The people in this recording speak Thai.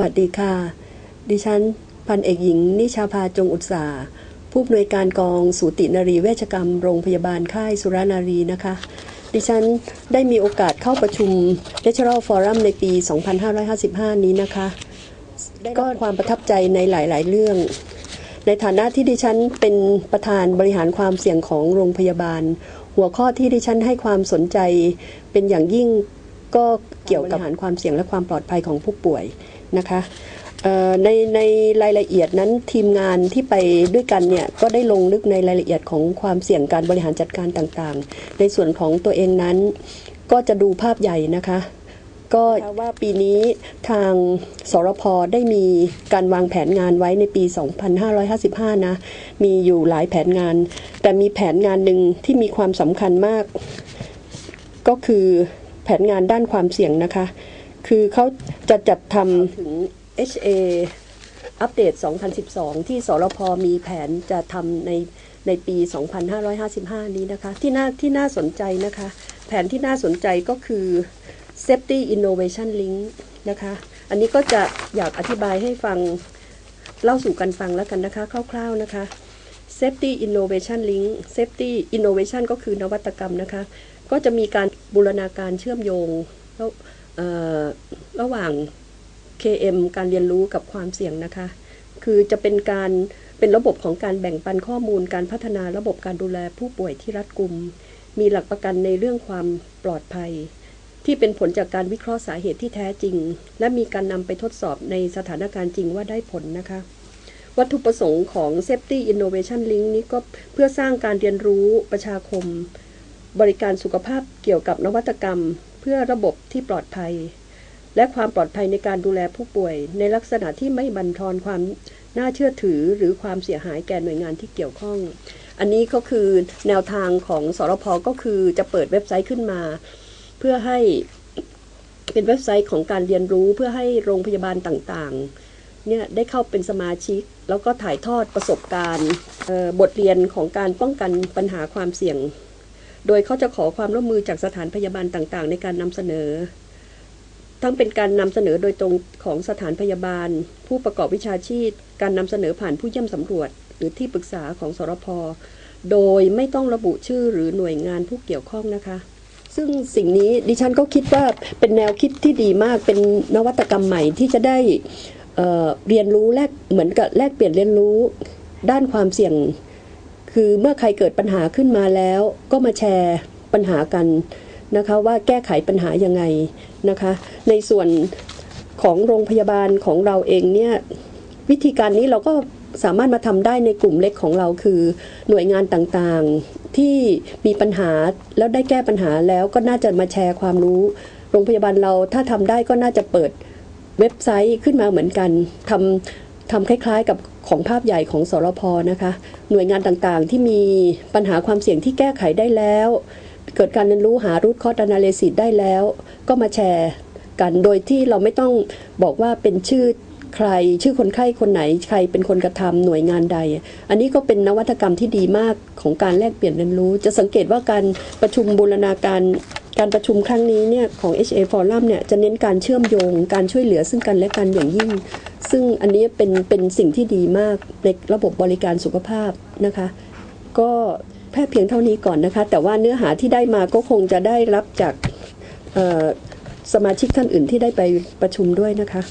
สวัสดีค่ะ ดิฉัน พันเอกหญิง นิชาภาจงอุตสาผู้อำนวยการกองสูตินรีเวชกรรม โรงพยาบาลค่ายสุรนารีนะคะ ดิฉันได้มีโอกาสเข้าประชุม Natural Forum ในปี 2555 นี้นะคะก็ความประทับใจในหลาย ๆ เรื่อง ในฐานะที่ดิฉันเป็นประธานบริหารความเสี่ยงของโรงพยาบาล หัวข้อที่ดิฉันให้ความสนใจเป็นอย่างยิ่งก็เกี่ยวกับบริหารความเสี่ยงและความปลอดภัยของผู้ป่วย นะคะในในรายละเอียดนั้นทีมงานที่ไปด้วยกันเนี่ยก็ได้ลงลึกในรายละเอียดของความเสี่ยงการบริหารจัดการต่างๆ ในส่วนของตัวเองนั้นก็จะดูภาพใหญ่นะคะ ก็ว่าปีนี้ทางสรพได้มีการวางแผนงานไว้ในปี 2555 นะ มีอยู่หลายแผนงาน แต่มีแผนงานหนึ่งที่มีความสำคัญมาก ก็คือแผนงานด้านความเสี่ยงนะคะ คือเขาจะจัดทำถึง HA อัปเดต 2012 ที่สรพมีแผนจะทำในในปี 2555 นี้นะคะ ที่น่าที่น่าสนใจนะคะ แผนที่น่าสนใจก็คือ Safety Innovation Link นะคะ อันนี้ก็จะอยากอธิบายให้ฟัง เล่าสู่กันฟังแล้วกันนะคะ คร่าวๆนะคะ Safety Innovation Link Safety Innovation ก็คือนวัตกรรมนะคะ ก็จะมีการบูรณาการเชื่อมโยงแล้ว ระหว่าง KM การเรียนรู้กับความเสี่ยงนะคะ คือจะเป็นการเป็นระบบของการแบ่งปันข้อมูล การพัฒนาระบบการดูแลผู้ป่วยที่รัดกุม มีหลักประกันในเรื่องความปลอดภัย ที่เป็นผลจากการวิเคราะห์สาเหตุที่แท้จริง และมีการนำไปทดสอบในสถานการณ์จริงว่าได้ผลนะคะ วัตถุประสงค์ของ Safety Innovation Link นี้ก็เพื่อสร้างการเรียนรู้ประชาคม บริการสุขภาพเกี่ยวกับนวัตกรรม เพื่อระบบที่ปลอดภัย และความปลอดภัยในการดูแลผู้ป่วย ในลักษณะที่ไม่บันทอนความน่าเชื่อถือหรือความเสียหายแก่หน่วยงานที่เกี่ยวข้อง อันนี้ก็คือแนวทางของสรพก็คือจะเปิดเว็บไซต์ขึ้นมา เพื่อให้เป็นเว็บไซต์ของการเรียนรู้เพื่อให้โรงพยาบาลต่างๆเนี่ยได้เข้าเป็นสมาชิก แล้วก็ถ่ายทอดประสบการณ์บทเรียนของการป้องกันปัญหาความเสี่ยง โดยเขาจะขอความร่วมมือจากสถานพยาบาลต่างๆ ในการนำเสนอ ทั้งเป็นการนำเสนอโดยตรงของสถานพยาบาล ผู้ประกอบวิชาชีพ การนำเสนอผ่านผู้เยี่ยมสำรวจ หรือที่ปรึกษาของสรพโดยไม่ต้องระบุชื่อหรือหน่วยงานผู้เกี่ยวข้องนะคะ ซึ่งสิ่งนี้ดิฉันก็คิดว่าเป็นแนวคิดที่ดีมากเป็นนวัตกรรมใหม่ที่จะได้เเรียนรู้แลกเหมือนกับแลกเปลี่ยนเรียนรู้ด้านความเสี่ยง คือเมื่อใครเกิดปัญหาขึ้นมาแล้วก็มาแชร์ปัญหากันนะคะว่าแก้ไขปัญหายังไงนะคะ ในส่วนของโรงพยาบาลของเราเองเนี่ยวิธีการนี้เราก็สามารถมาทำได้ในกลุ่มเล็กของเราคือหน่วยงานต่างๆที่มีปัญหาแล้วได้แก้ปัญหาแล้วก็น่าจะมาแชร์ความรู้ โรงพยาบาลเราถ้าทำได้ก็น่าจะเปิดเว็บไซต์ขึ้นมาเหมือนกันทำทำคล้ายๆกับ ของภาพใหญ่ของสรพนะคะ หน่วยงานต่างๆ ที่มีปัญหาความเสี่ยงที่แก้ไขได้แล้ว เกิดการเรียนรู้หารูทคอร์ด a นาลิซิสได้แล้ว ก็มาแชร์กันโดยที่เราไม่ต้องบอกว่าเป็นชื่อใครชื่อคนไข้คนไหนใครเป็นคนกระทำหน่วยงานใด อันนี้ก็เป็นนวัตกรรมที่ดีมากของการแลกเปลี่ยนเรียนรู้ จะสังเกตว่าการประชุมบูรณาการการประชุมครั้งนี้เนี่ยของ HA Forum เนี่ยจะเน้นการเชื่อมโยง การช่วยเหลือซึ่งกันและกันอย่างยิ่ง ซึ่งอันนี้เป็นเป็นสิ่งที่ดีมากในระบบบริการสุขภาพนะคะ ก็แค่เพียงเท่านี้ก่อนนะคะ แต่ว่าเนื้อหาที่ได้มาก็คงจะได้รับจากสมาชิกท่านอื่นที่ได้ไปประชุมด้วยนะคะ